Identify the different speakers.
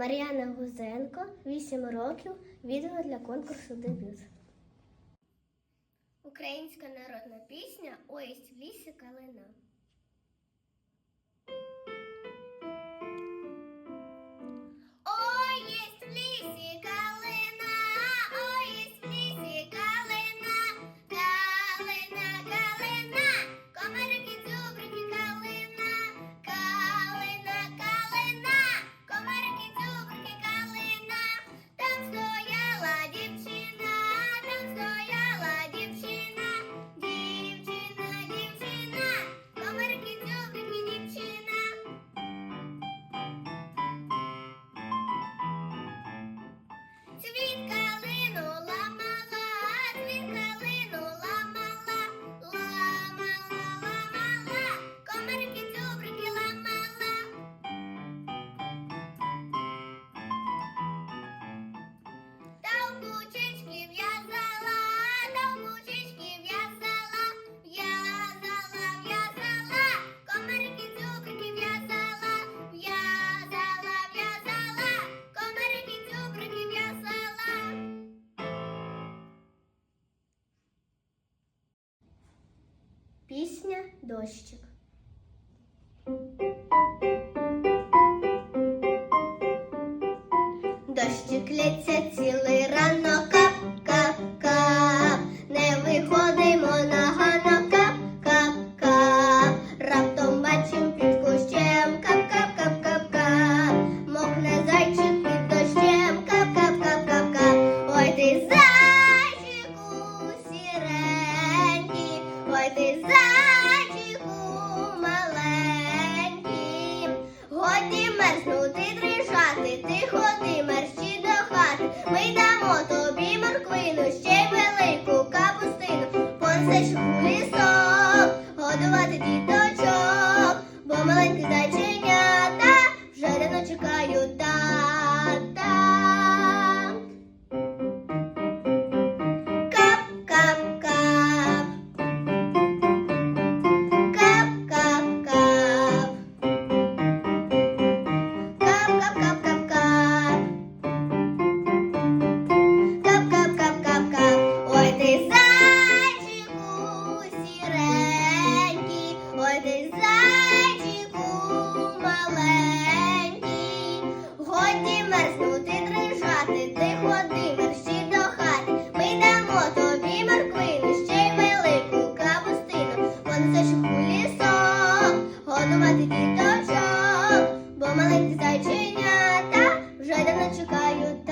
Speaker 1: Мар'яна Гузенко, 8 років, відео для конкурсу дебют. Українська народна пісня Ось в лісі калина. Цвіт Пісня Дощик. Дощик лється Ми дамо тобі морквину, ще й велику капустину. Понесеш у лісок, годувати діточок, бо маленькі зайченята вже давно чекають тата. Годі мерзнути, дрижати, ти ходи мерщі до хати. Ми дамо тобі морквину, ще й велику капустину. Понесеш у лісок, годувати діточок, бо маленькі зайченята вже давно чекають